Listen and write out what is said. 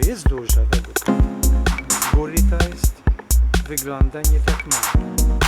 to jest duża według mnie. Góry to jest, wygląda nie tak mało.